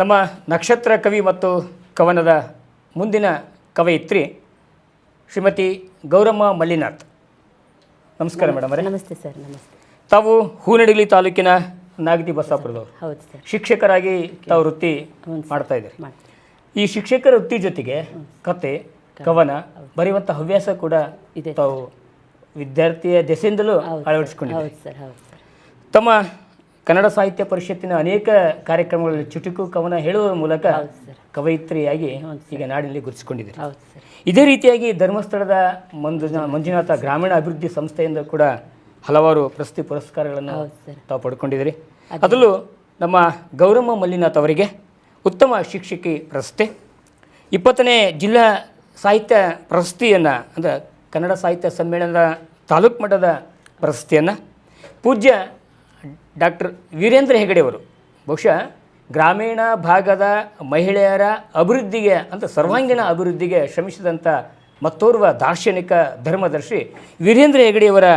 ನಮ್ಮ ನಕ್ಷತ್ರ ಕವಿ ಮತ್ತು ಕವನದ ಮುಂದಿನ ಕವಯಿತ್ರಿ ಶ್ರೀಮತಿ ಗೌರಮ್ಮ ಮಲ್ಲಿನಾಥ್. ನಮಸ್ಕಾರ ಮೇಡಮ್ ಅವರೇ. ನಮಸ್ತೆ ಸರ್ ನಮಸ್ತೆ. ತಾವು ಹೂನಡಿಗಲಿ ತಾಲೂಕಿನ ನಾಗದಿ ಬಸಾಪುರದವರು ಹೌದು ಸರ್. ಶಿಕ್ಷಕರಾಗಿ ತಾವು ವೃತ್ತಿ ಮಾಡ್ತಾ ಇದ್ದಾರೆ. ಈ ಶಿಕ್ಷಕರ ವೃತ್ತಿ ಜೊತೆಗೆ ಕತೆ ಕವನ ಬರೆಯುವಂಥ ಹವ್ಯಾಸ ಕೂಡ ಇದೆ ತಾವು ವಿದ್ಯಾರ್ಥಿಯ ದೆಸೆಯಿಂದಲೂ ಅಳವಡಿಸಿಕೊಂಡಿದ್ದಾರೆ. ಸರ್. ತಮ್ಮ ಕನ್ನಡ ಸಾಹಿತ್ಯ ಪರಿಷತ್ತಿನ ಅನೇಕ ಕಾರ್ಯಕ್ರಮಗಳಲ್ಲಿ ಚುಟುಕು ಕವನ ಹೇಳುವ ಮೂಲಕ. ಕವಯಿತ್ರಿಯಾಗಿ ಈಗ ನಾಡಿನಲ್ಲಿ ಗುರುತಿಸಿಕೊಂಡಿದ್ದಾರೆ. ಇದೇ ರೀತಿಯಾಗಿ ಧರ್ಮಸ್ಥಳದ ಮಂಜುನಾ ಮಂಜುನಾಥ ಗ್ರಾಮೀಣ ಅಭಿವೃದ್ಧಿ ಸಂಸ್ಥೆಯಿಂದ ಕೂಡ ಹಲವಾರು ಪ್ರಶಸ್ತಿ ಪುರಸ್ಕಾರಗಳನ್ನು ತಾವು ಪಡ್ಕೊಂಡಿದ್ದೀರಿ. ಅದರಲ್ಲೂ ನಮ್ಮ ಗೌರಮ್ಮ ಮಲ್ಲಿನಾಥ್ ಅವರಿಗೆ ಉತ್ತಮ ಶಿಕ್ಷಕಿ ಪ್ರಶಸ್ತಿ. ಇಪ್ಪತ್ತನೇ ಜಿಲ್ಲಾ ಸಾಹಿತ್ಯ ಪ್ರಶಸ್ತಿಯನ್ನು ಅಂದರೆ ಕನ್ನಡ ಸಾಹಿತ್ಯ ಸಮ್ಮೇಳನದ ತಾಲೂಕು ಮಟ್ಟದ ಪ್ರಶಸ್ತಿಯನ್ನು ಪೂಜ್ಯ ಡಾಕ್ಟರ್ ವೀರೇಂದ್ರ ಹೆಗಡೆಯವರು ಬಹುಶಃ ಗ್ರಾಮೀಣ ಭಾಗದ ಮಹಿಳೆಯರ ಅಭಿವೃದ್ಧಿಗೆ ಅಂತ ಸರ್ವಾಂಗೀಣ ಅಭಿವೃದ್ಧಿಗೆ ಶ್ರಮಿಸಿದಂಥ ಮತ್ತೋರ್ವ ದಾರ್ಶನಿಕ ಧರ್ಮದರ್ಶಿ ವೀರೇಂದ್ರ ಹೆಗಡೆಯವರ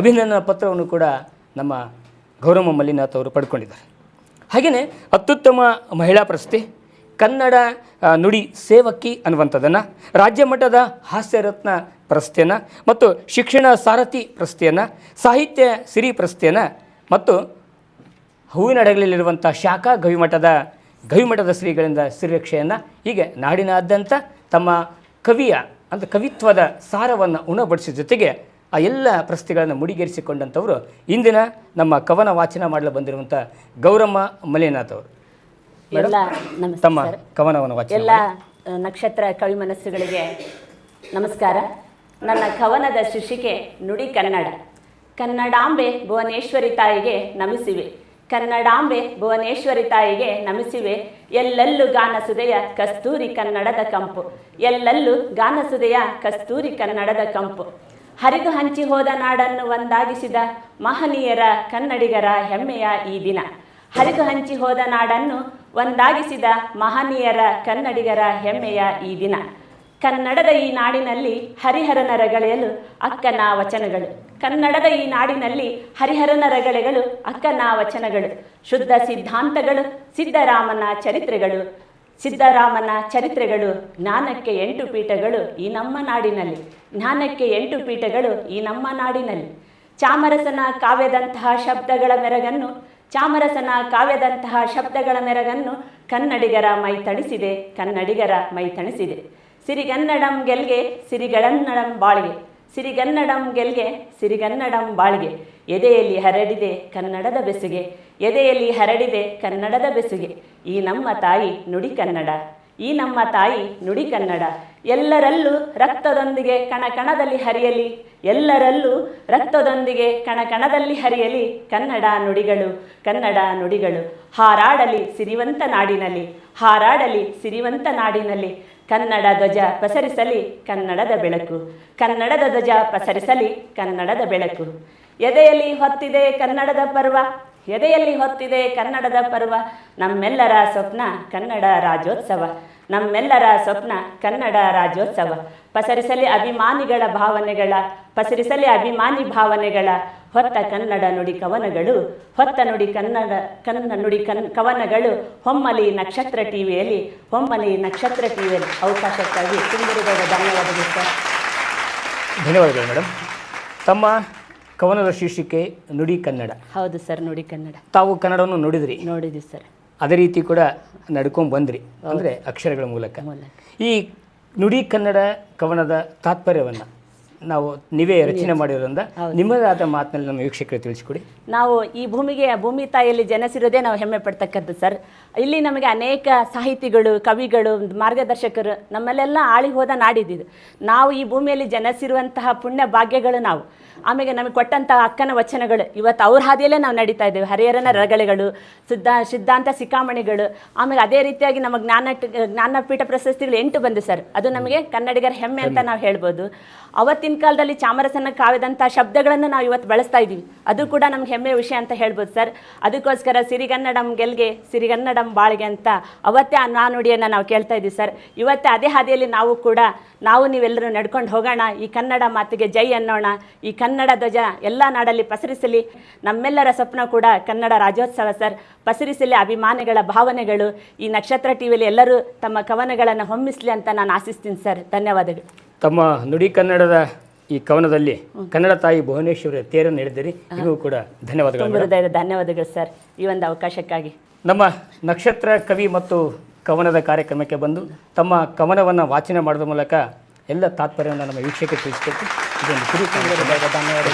ಅಭಿನಂದನಾ ಪತ್ರವನ್ನು ಕೂಡ ನಮ್ಮ ಗೌರವ ಮಲ್ಲಿನಾಥ್ ಅವರು ಪಡ್ಕೊಂಡಿದ್ದಾರೆ. ಹಾಗೆಯೇ ಅತ್ಯುತ್ತಮ ಮಹಿಳಾ ಪ್ರಶಸ್ತಿ, ಕನ್ನಡ ನುಡಿ ಸೇವಕಿ ಅನ್ನುವಂಥದ್ದನ್ನು, ರಾಜ್ಯ ಮಟ್ಟದ ಹಾಸ್ಯರತ್ನ ಪ್ರಶಸ್ತಿಯನ್ನು ಮತ್ತು ಶಿಕ್ಷಣ ಸಾರಥಿ ಪ್ರಶಸ್ತಿಯನ್ನು, ಸಾಹಿತ್ಯ ಸಿರಿ ಪ್ರಶಸ್ತಿಯನ್ನು ಮತ್ತು ಹೂವಿನ ಹಡಗಲಿರುವಂಥ ಶಾಖಾ ಗವಿಮಠದ ಗವಿಮಠದ ಶ್ರೀಗಳಿಂದ ಶ್ರೀರಕ್ಷೆಯನ್ನು ಹೀಗೆ ನಾಡಿನಾದ್ಯಂತ ತಮ್ಮ ಕವಿಯ ಅಂತ ಕವಿತ್ವದ ಸಾರವನ್ನು ಉಣಬಡಿಸಿದ ಜೊತೆಗೆ ಆ ಎಲ್ಲ ಪ್ರಶಸ್ತಿಗಳನ್ನು ಮುಡಿಗೇರಿಸಿಕೊಂಡಂಥವರು ಇಂದಿನ ನಮ್ಮ ಕವನ ವಾಚನ ಮಾಡಲು ಬಂದಿರುವಂಥ ಗೌರಮ್ಮ ಮಲೇನಾಥ್ ಅವರು. ಎಲ್ಲ ತಮ್ಮ ಕವನ ಕವನವನ್ನು ವಾಚನ ಎಲ್ಲ ನಕ್ಷತ್ರ ಕವಿ ಮನಸ್ಸುಗಳಿಗೆ ನಮಸ್ಕಾರ. ನನ್ನ ಕವನದ ಶಿಷಿಕೆ ನುಡಿ ಕನ್ನಡ. ಕನ್ನಡಾಂಬೆ ಭುವನೇಶ್ವರಿ ತಾಯಿಗೆ ನಮಿಸಿವೆ. ಕನ್ನಡಾಂಬೆ ಭುವನೇಶ್ವರಿ ತಾಯಿಗೆ ನಮಿಸಿವೆ. ಎಲ್ಲೆಲ್ಲೂ ಗಾನಸುದೆಯ ಕಸ್ತೂರಿ ಕನ್ನಡದ ಕಂಪು. ಎಲ್ಲೆಲ್ಲೂ ಗಾನಸುದೆಯ ಕಸ್ತೂರಿ ಕನ್ನಡದ ಕಂಪು. ಹರಿದು ಹಂಚಿ ಹೋದ ನಾಡನ್ನು ಒಂದಾಗಿಸಿದ ಮಹನೀಯರ ಕನ್ನಡಿಗರ ಹೆಮ್ಮೆಯ ಈ ದಿನ. ಹರಿದು ಹಂಚಿ ಹೋದ ನಾಡನ್ನು ಒಂದಾಗಿಸಿದ ಮಹನೀಯರ ಕನ್ನಡಿಗರ ಹೆಮ್ಮೆಯ ಈ ದಿನ. ಕನ್ನಡದ ಈ ನಾಡಿನಲ್ಲಿ ಹರಿಹರನ ರಗಳೆಯಲು ಅಕ್ಕನ ವಚನಗಳು ಕನ್ನಡದ ಈ ನಾಡಿನಲ್ಲಿ ಹರಿಹರನ ರಗಳೆಗಳು ಅಕ್ಕನ ವಚನಗಳು ಶುದ್ಧ ಸಿದ್ಧಾಂತಗಳು, ಸಿದ್ದರಾಮನ ಚರಿತ್ರೆಗಳು. ಸಿದ್ದರಾಮನ ಚರಿತ್ರೆಗಳು ಜ್ಞಾನಕ್ಕೆ ಎಂಟು ಪೀಠಗಳು ಈ ನಮ್ಮ ನಾಡಿನಲ್ಲಿ. ಜ್ಞಾನಕ್ಕೆ ಎಂಟು ಪೀಠಗಳು ಈ ನಮ್ಮ ನಾಡಿನಲ್ಲಿ. ಚಾಮರಸನ ಕಾವ್ಯದಂತಹ ಶಬ್ದಗಳ ಮೆರಗನ್ನು, ಚಾಮರಸನ ಕಾವ್ಯದಂತಹ ಶಬ್ದಗಳ ಮೆರಗನ್ನು ಕನ್ನಡಿಗರ ಮೈ ತಣಿಸಿದೆ, ಕನ್ನಡಿಗರ ಮೈ ತಣಿಸಿದೆ. ಸಿರಿಗನ್ನಡಂ ಗೆಲ್ಗೆ, ಸಿರಿಗಳನ್ನಡಂ ಬಾಳ್ಗೆ. ಸಿರಿಗನ್ನಡಂ ಗೆಲ್ಗೆ, ಸಿರಿಗನ್ನಡಂ ಬಾಳ್ಗೆ. ಎದೆಯಲ್ಲಿ ಹರಡಿದೆ ಕನ್ನಡದ ಬೆಸುಗೆ. ಎದೆಯಲ್ಲಿ ಹರಡಿದೆ ಕನ್ನಡದ ಬೆಸುಗೆ. ಈ ನಮ್ಮ ತಾಯಿ ನುಡಿ ಕನ್ನಡ. ಈ ನಮ್ಮ ತಾಯಿ ನುಡಿ ಕನ್ನಡ. ಎಲ್ಲರಲ್ಲೂ ರಕ್ತದೊಂದಿಗೆ ಕಣ ಕಣದಲ್ಲಿ ಹರಿಯಲಿ. ಎಲ್ಲರಲ್ಲೂ ರಕ್ತದೊಂದಿಗೆ ಕಣ ಕಣದಲ್ಲಿ ಹರಿಯಲಿ ಕನ್ನಡ ನುಡಿಗಳು ಕನ್ನಡ ನುಡಿಗಳು. ಹಾರಾಡಲಿ ಸಿರಿವಂತ ನಾಡಿನಲ್ಲಿ. ಹಾರಾಡಲಿ ಸಿರಿವಂತ ನಾಡಿನಲ್ಲಿ. ಕನ್ನಡ ಧ್ವಜ ಪಸರಿಸಲಿ ಕನ್ನಡದ ಬೆಳಕು. ಕನ್ನಡದ ಧ್ವಜ ಪಸರಿಸಲಿ ಕನ್ನಡದ ಬೆಳಕು. ಎದೆಯಲ್ಲಿ ಹೊತ್ತಿದೆ ಕನ್ನಡದ ಪರ್ವ, ಎದೆಯಲ್ಲಿ ಹೊತ್ತಿದೆ ಕನ್ನಡದ ಪರ್ವ. ನಮ್ಮೆಲ್ಲರ ಸ್ವಪ್ನ ಕನ್ನಡ ರಾಜ್ಯೋತ್ಸವ. ನಮ್ಮೆಲ್ಲರ ಸ್ವಪ್ನ ಕನ್ನಡ ರಾಜ್ಯೋತ್ಸವ. ಪಸರಿಸಲಿ ಅಭಿಮಾನಿಗಳ ಭಾವನೆಗಳ ಪಸರಿಸಲಿ ಅಭಿಮಾನಿ ಭಾವನೆಗಳ ಹೊತ್ತ ಕನ್ನಡ ನುಡಿ ಕವನಗಳು ಹೊತ್ತ ನುಡಿ ಕನ್ನಡ ಕನ್ನಡ ನುಡಿ ಕನ್ ಕವನಗಳು ಹೊಮ್ಮಲಿ ನಕ್ಷತ್ರ ಟಿವಿಯಲ್ಲಿ ಹೊಮ್ಮಲಿ ನಕ್ಷತ್ರ ಟಿವಿಯಲ್ಲಿ ಅವಕಾಶಕ್ಕಾಗಿ ತುಂಬಿರುವುದರ ಧನ್ಯವಾದಗಳು ಸರ್. ಧನ್ಯವಾದಗಳು ಮೇಡಮ್. ತಮ್ಮ ಕವನದ ಶೀರ್ಷಿಕೆ ನುಡಿ ಕನ್ನಡ. ಹೌದು ಸರ್ ನುಡಿ ಕನ್ನಡ. ತಾವು ಕನ್ನಡವನ್ನು ನೋಡಿದ್ರಿ. ನೋಡಿದ್ವಿ ಸರ್. ಅದೇ ರೀತಿ ಕೂಡ ನಡ್ಕೊಂಡು ಬಂದ್ರಿ. ಅಂದರೆ ಅಕ್ಷರಗಳ ಮೂಲಕ. ಈ ನುಡಿ ಕನ್ನಡ ಕವನದ ತಾತ್ಪರ್ಯವನ್ನು ನಾವು ನೀವೇ ರಚನೆ ಮಾಡಿರೋದ್ರಿಂದ ನಿಮ್ಮದಾದ ಮಾತಿನಲ್ಲಿ ನಮ್ಮ ವೀಕ್ಷಕರು ತಿಳಿಸ್ಕೊಡಿ. ನಾವು ಈ ಭೂಮಿಗೆ ಭೂಮಿ ತಾಯಿಯಲ್ಲಿ ಜನಸಿರೋದೇ ನಾವು ಹೆಮ್ಮೆ ಪಡ್ತಕ್ಕದ್ದು ಸರ್. ಇಲ್ಲಿ ನಮಗೆ ಅನೇಕ ಸಾಹಿತಿಗಳು ಕವಿಗಳು ಮಾರ್ಗದರ್ಶಕರು ನಮ್ಮಲ್ಲೆಲ್ಲ ಆಳಿ ಹೋದ ನಾಡಿದ್ದು. ನಾವು ಈ ಭೂಮಿಯಲ್ಲಿ ಜನಸಿರುವಂತಹ ಪುಣ್ಯ ಭಾಗ್ಯಗಳು ನಾವು. ಆಮೇಲೆ ನಮಗೆ ಕೊಟ್ಟಂತಹ ಅಕ್ಕನ ವಚನಗಳು. ಇವತ್ತು ಅವ್ರ ಹಾದಿಯಲ್ಲೇ ನಾವು ನಡೀತಾ ಇದ್ದೇವೆ. ಹರಿಹರನ ರಗಳೆಗಳು ಸಿದ್ಧ ಸಿದ್ಧಾಂತ ಸಿಕ್ಕಾಮಣಿಗಳು. ಆಮೇಲೆ ಅದೇ ರೀತಿಯಾಗಿ ನಮ್ಮ ಜ್ಞಾನ ಜ್ಞಾನಪೀಠ ಪ್ರಶಸ್ತಿಗಳು ಎಂಟು ಬಂದು ಸರ್. ಅದು ನಮಗೆ ಕನ್ನಡಿಗರ ಹೆಮ್ಮೆ ಅಂತ ನಾವು ಹೇಳ್ಬೋದು. ಅವತ್ತಿನ ಹಿಂದಿನ ಕಾಲದಲ್ಲಿ ಚಾಮರಸನ ಕಾವ್ಯದಂಥ ಶಬ್ದಗಳನ್ನು ನಾವು ಇವತ್ತು ಬಳಸ್ತಾ ಇದ್ದೀವಿ. ಅದು ಕೂಡ ನಮ್ಗೆ ಹೆಮ್ಮೆಯ ವಿಷಯ ಅಂತ ಹೇಳ್ಬೋದು ಸರ್. ಅದಕ್ಕೋಸ್ಕರ ಸಿರಿಗನ್ನಡಂ ಗೆಲ್ಗೆ, ಸಿರಿಗನ್ನಡಂ ಬಾಳ್ಗೆ ಅಂತ ಅವತ್ತೇ ಆ ನಾನುಡಿಯನ್ನು ನಾವು ಕೇಳ್ತಾ ಇದ್ದೀವಿ ಸರ್. ಇವತ್ತೇ ಅದೇ ಹಾದಿಯಲ್ಲಿ ನಾವು ಕೂಡ, ನಾವು ನೀವೆಲ್ಲರೂ ನಡ್ಕೊಂಡು ಹೋಗೋಣ, ಈ ಕನ್ನಡ ಮಾತಿಗೆ ಜೈ ಅನ್ನೋಣ, ಈ ಕನ್ನಡ ಧ್ವಜ ಎಲ್ಲ ನಾಡಲ್ಲಿ ಪಸರಿಸಲಿ. ನಮ್ಮೆಲ್ಲರ ಸ್ವಪ್ನ ಕೂಡ ಕನ್ನಡ ರಾಜ್ಯೋತ್ಸವ ಸರ್. ಪಸರಿಸಲಿ ಅಭಿಮಾನಿಗಳ ಭಾವನೆಗಳು. ಈ ನಕ್ಷತ್ರ ಟಿವಿಯಲ್ಲಿ ಎಲ್ಲರೂ ತಮ್ಮ ಕವನಗಳನ್ನು ಹೊಮ್ಮಿಸಲಿ ಅಂತ ನಾನು ಆಶಿಸ್ತೀನಿ ಸರ್. ಧನ್ಯವಾದಗಳು. ತಮ್ಮ ನುಡಿ ಕನ್ನಡದ ಈ ಕವನದಲ್ಲಿ ಕನ್ನಡ ತಾಯಿ ಭುವನೇಶ್ವರಿ ತೇರನ್ನು ಹೇಳಿದಿರಿ ನೀವು ಕೂಡ ಧನ್ಯವಾದಗಳು ಹೃದಯದ ಧನ್ಯವಾದಗಳು ಸರ್ ಈ ಒಂದು ಅವಕಾಶಕ್ಕಾಗಿ. ನಮ್ಮ ನಕ್ಷತ್ರ ಕವಿ ಮತ್ತು ಕವನದ ಕಾರ್ಯಕ್ರಮಕ್ಕೆ ಬಂದು ತಮ್ಮ ಕವನವನ್ನು ವಾಚನ ಮಾಡೋದ್ರ ಮೂಲಕ ಎಲ್ಲ ತಾತ್ಪರ್ಯವನ್ನು ನಮ್ಮ ವೀಕ್ಷಕರಿಗೆ ತಿಳಿಸ್ಬೇಕು ಇದೊಂದು ಧನ್ಯವಾದಗಳು.